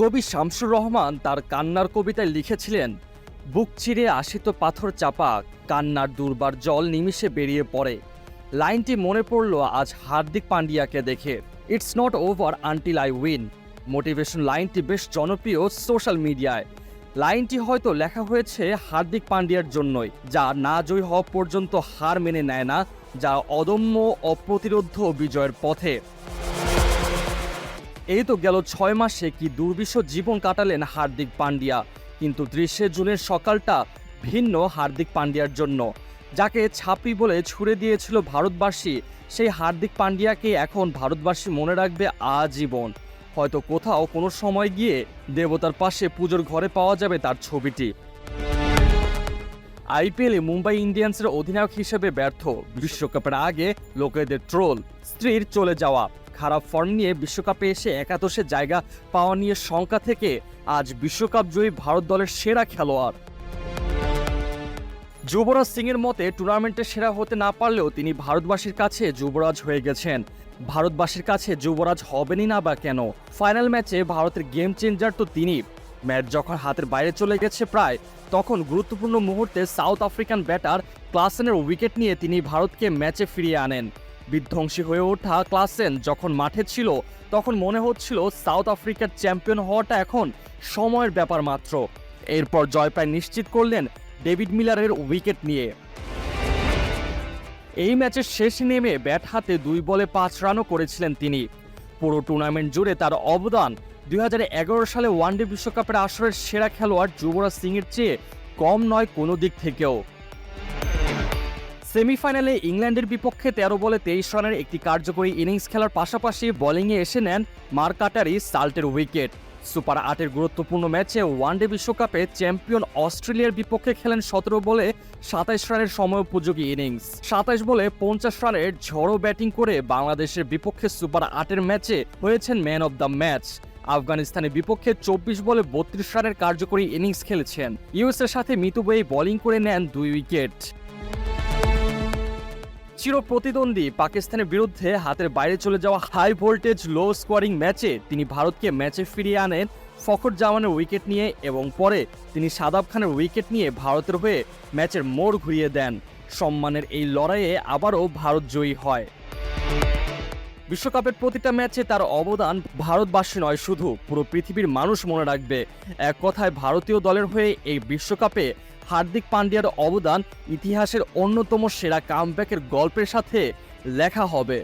কবি শামসুর রহমান তার কান্নার কবিতায় লিখেছিলেন, বুক চিরে আসিত পাথর চাপা, কান্নার দুর্বার জল নিমিষে বেরিয়ে পড়ে। লাইনটি মনে পড়ল আজ হার্দিক পান্ডিয়াকে দেখে। It's not over until I win motivation লাইনটি বেশ জনপ্রিয় সোশ্যাল মিডিয়ায় লাইনটি হয়তো লেখা হয়েছে হার্দিক পান্ডিয়ার জন্যই, যা না জয় হওয়া পর্যন্ত হার মেনে নেয় না, যা অদম্য অপ্রতিরোধ্য বিজয়ের পথে। এই তো গেল ছয় মাসে কি দুর্বিষ জীবন কাটালেন হার্দিক পান্ডিয়া কিন্তু দৃশ্যে জুনের সকালটা ভিন্ন হার্দিক পান্ডিয়ার জন্য। যাকে ছাপি বলে ছুড়ে দিয়েছিল ভারতবাসী, সেই হার্দিক পান্ডিয়াকে এখন ভারতবাসী মনে রাখবে আজীবন। হয়তো কোথাও কোনো সময় গিয়ে দেবতার পাশে পুজোর ঘরে পাওয়া যাবে তার ছবিটি। আইপিএলে মুম্বাই ইন্ডিয়ান্সের অধিনায়ক হিসেবে ব্যর্থ। বিশ্বকাপের আগে লোকেদের ট্রোল, স্ত্রীর চলে যাওয়া, খারাপ ফর্ম নিয়ে বিশ্বকাপে এসে একাদশে জায়গা পাওয়া নিয়ে শঙ্কা থেকে আজ বিশ্বকাপ জয়ী ভারত দলের সেরা খেলোয়াড়। যুবরাজ সিংয়ের মতে, টুর্নামেন্টে সেরা হতে না পারলেও তিনি ভারতবাসীর কাছে যুবরাজ হয়ে গেছেন। ভারতবাসীর কাছে যুবরাজ হবেনই না বা কেন? ফাইনাল ম্যাচে ভারতের গেম চেঞ্জার তো তিনি। ম্যাচ যখন হাতের বাইরে চলে গেছে প্রায়, তখন গুরুত্বপূর্ণ মুহূর্তে সাউথ আফ্রিকান ব্যাটার ক্লাসেনের উইকেট নিয়ে তিনি ভারতকে ম্যাচে ফিরিয়ে আনেন। বিধ্বংসী হয়ে ওঠা ক্লাসেন যখন মাঠে ছিল, তখন মনে হচ্ছিল সাউথ আফ্রিকার চ্যাম্পিয়ন হওয়াটা এখন সময়ের ব্যাপার মাত্র। এরপর জয় প্রায় নিশ্চিত করলেন ডেভিড মিলারের উইকেট নিয়ে। এই ম্যাচের শেষে নেমে ব্যাট হাতে দুই বলে পাঁচ রানও করেছিলেন তিনি। পুরো টুর্নামেন্ট জুড়ে তার অবদান দুই হাজার এগারো সালে ওয়ানডে বিশ্বকাপের আসরের সেরা খেলোয়াড় যুবরাজ সিংয়ের চেয়ে কম নয় কোনো দিক থেকেও। সেমিফাইনালে ইংল্যান্ডের বিপক্ষে তেরো বলে তেইশ রানের একটি কার্যকরী ইনিংস খেলার পাশাপাশি বোলিংয়ে এসে নেন মার্কাটারি সাল্টের উইকেট। সুপার আটের গুরুত্বপূর্ণ ম্যাচে ওয়ানডে বিশ্বকাপে চ্যাম্পিয়ন অস্ট্রেলিয়ার বিপক্ষে খেলেন সতেরো বলে সাতাইশ রানের সময়োপযোগী ইনিংস। সাতাইশ বলে পঞ্চাশ রানের ঝড়ো ব্যাটিং করে বাংলাদেশের বিপক্ষে সুপার আটের ম্যাচে হয়েছেন ম্যান অব দ্য ম্যাচ। আফগানিস্তানের বিপক্ষে চব্বিশ বলে বত্রিশ রানের কার্যকরী ইনিংস খেলেছেন। ইউএসের সাথে মিতুবয়ে বোলিং করে নেন দুই উইকেট। চির প্রতিদ্বন্দ্বী পাকিস্তানের বিরুদ্ধে হাতের বাইরে চলে যাওয়া হাই ভোল্টেজ, লো স্কোয়ারিং ম্যাচে তিনি ভারতকে ম্যাচে ফিরিয়ে আনেন ফখর জামানের উইকেট নিয়ে এবং পরে তিনি সাদাব খানের উইকেট নিয়ে ভারতের হয়ে ম্যাচের মোড় ঘুরিয়ে দেন। সম্মানের এই লড়াইয়ে আবারও ভারত জয়ী হয়। বিশ্বকাপের প্রতিটা ম্যাচে তার অবদান ভারতবাসী নয়, শুধু পুরো পৃথিবীর মানুষ মনে রাখবে। এক কথায় ভারতীয় দলের হয়ে এই বিশ্বকাপে হার্দিক পান্ডিয়ার অবদান ইতিহাসের অন্যতম সেরা কামব্যাকের গল্পের সাথে লেখা হবে।